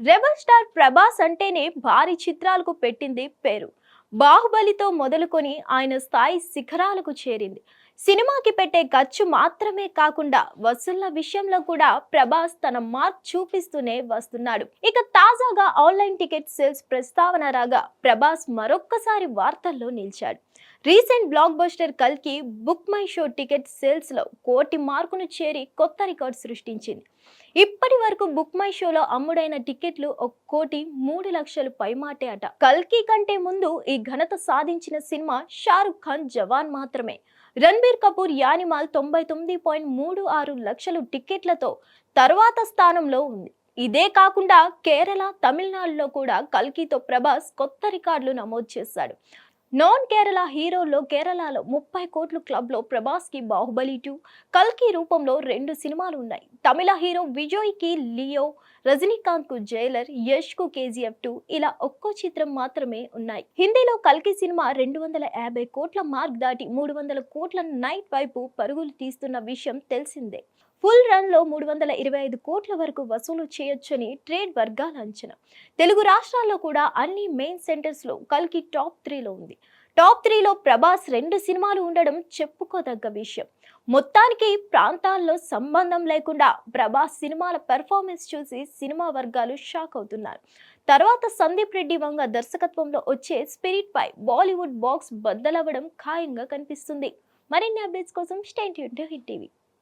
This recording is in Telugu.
రెబల్ స్టార్ ప్రభాస్ అంటేనే భారీ చిత్రాలకు పెట్టింది పేరు. బాహుబలితో మొదలుకొని ఆయన స్థాయి శిఖరాలకు చేరింది. సినిమాకి పెట్టే ఖర్చు మాత్రమే కాకుండా వసూళ్ళ విషయంలో కూడా ప్రభాస్ తన మార్క్ చూపిస్తూనే వస్తున్నాడు. ఇక తాజాగా ఆన్లైన్ టికెట్ సేల్స్ ప్రస్తావన రాగా ప్రభాస్ మరొక్కసారి వార్తల్లో నిలిచాడు. రీసెంట్ బ్లాక్ బస్టర్ కల్కి బుక్ మై షో టికెట్ సేల్స్లో కోటి మార్కును చేరి కొత్త రికార్డ్ సృష్టించింది. ఇప్పటి వరకు బుక్ మై షోలో అమ్ముడైన టికెట్లు ఒక కోటి మూడు లక్షలు పైమాటే అట. కల్కి కంటే ముందు ఈ ఘనత సాధించిన సినిమా షారుఖ్ ఖాన్ జవాన్ మాత్రమే. రణబీర్ కపూర్ యానిమాల్ తొంభై తొమ్మిది పాయింట్ మూడు ఆరు లక్షలు టికెట్లతో తర్వాత స్థానంలో ఉంది. ఇదే కాకుండా కేరళ తమిళనాడులో కూడా కల్కితో ప్రభాస్ కొత్త రికార్డులు నమోదు చేశాడు. నాన్ కేరళ హీరోల్లో కేరళలో ముప్పై కోట్లు క్లబ్లో ప్రభాస్కి బాహుబలి టూ కల్కి రూపంలో రెండు సినిమాలు ఉన్నాయి. తమిళ హీరో విజయ్కి లియో రజనీకాంత్కు జైలర్ యష్కు కేజీఎఫ్ టూ ఇలా ఒక్కో చిత్రం మాత్రమే ఉన్నాయి. హిందీలో కల్కి సినిమా రెండు వందల యాభై కోట్ల మార్క్ దాటి మూడు వందల కోట్ల నైట్ వైపు పరుగులు తీస్తున్న విషయం తెలిసిందే. ఫుల్ రన్లో మూడు వందల ఇరవై ఐదు కోట్ల వరకు వసూలు చేయొచ్చని ట్రేడ్ వర్గాల అంచనా. తెలుగు రాష్ట్రాల్లో కూడా అన్ని మెయిన్ సెంటర్స్లో కల్కి టాప్ త్రీలో ఉంది. టాప్ త్రీలో ప్రభాస్ రెండు సినిమాలు ఉండడం చెప్పుకోదగ్గ విషయం. మొత్తానికి ప్రాంతాల్లో సంబంధం లేకుండా ప్రభాస్ సినిమాల పెర్ఫార్మెన్స్ చూసి సినిమా వర్గాలు షాక్ అవుతున్నారు. తర్వాత సందీప్ రెడ్డి వంగ దర్శకత్వంలో వచ్చే స్పిరిట్ పై బాలీవుడ్ బాక్స్ బద్దలవ్వడం ఖాయంగా కనిపిస్తుంది. మరిన్ని అప్డేట్స్ కోసం state hit TV.